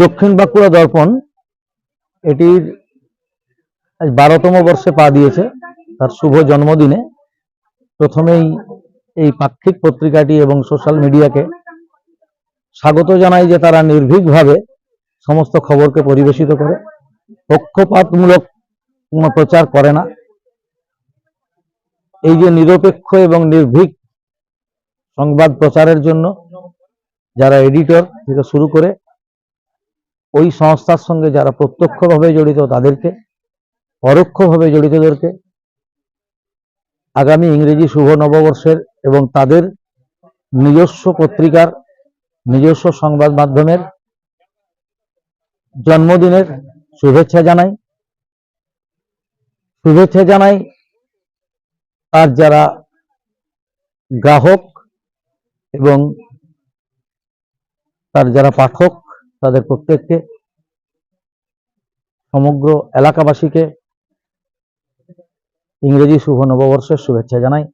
দক্ষিণ বাঁকুড়া দর্পণ, এটির বারোতম বর্ষে পা দিয়েছে, তার শুভ জন্মদিনে। প্রথমেই এই পাক্ষিক পত্রিকাটি এবং সোশ্যাল মিডিয়াকে স্বাগত জানাই যে তারা নির্ভীকভাবে সমস্ত খবরকে পরিবেশিত করে। পক্ষপাতমূলক কোনো প্রচার করে না। এই যে নিরপেক্ষ এবং নির্ভীক সংবাদ প্রচারের জন্য যারা এডিটর থেকে শুরু করে ওই সংস্থার সঙ্গে যারা প্রত্যক্ষভাবে জড়িত তাদেরকে, পরোক্ষভাবে জড়িতদেরকে, আগামী ইংরেজি শুভ নববর্ষের এবং তাদের নিজস্ব পত্রিকার, নিজস্ব সংবাদ মাধ্যমের জন্মদিনের শুভেচ্ছা জানাই। শুভেচ্ছা জানাই তার যারা গ্রাহক এবং তার যারা পাঠক তাদের প্রত্যেককে সমগ্র এলাকাবাসীকে ইংরেজি শুভ নববর্ষের শুভেচ্ছা জানাই।